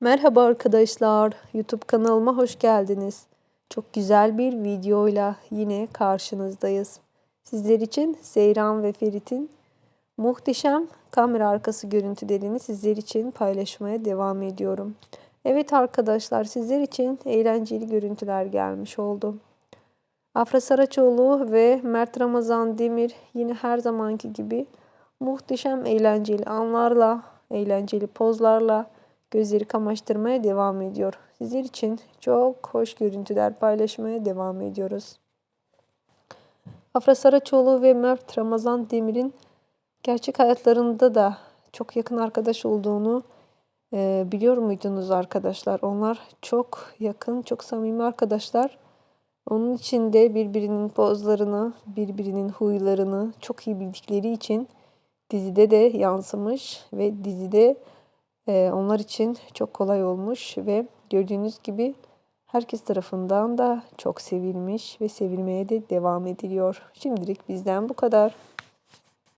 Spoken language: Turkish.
Merhaba arkadaşlar, YouTube kanalıma hoş geldiniz. Çok güzel bir videoyla yine karşınızdayız. Sizler için Seyran ve Ferit'in muhteşem kamera arkası görüntülerini sizler için paylaşmaya devam ediyorum. Evet arkadaşlar, sizler için eğlenceli görüntüler gelmiş oldu. Afra Saraçoğlu ve Mert Ramazan Demir yine her zamanki gibi muhteşem eğlenceli anlarla, eğlenceli pozlarla gözleri kamaştırmaya devam ediyor. Sizler için çok hoş görüntüler paylaşmaya devam ediyoruz. Afra Saraçoğlu ve Mert Ramazan Demir'in gerçek hayatlarında da çok yakın arkadaş olduğunu e, biliyor muydunuz arkadaşlar? Onlar çok yakın, çok samimi arkadaşlar. Onun için de birbirinin pozlarını, birbirinin huylarını çok iyi bildikleri için dizide de yansımış ve dizide onlar için çok kolay olmuş ve gördüğünüz gibi herkes tarafından da çok sevilmiş ve sevilmeye de devam ediliyor. Şimdilik bizden bu kadar.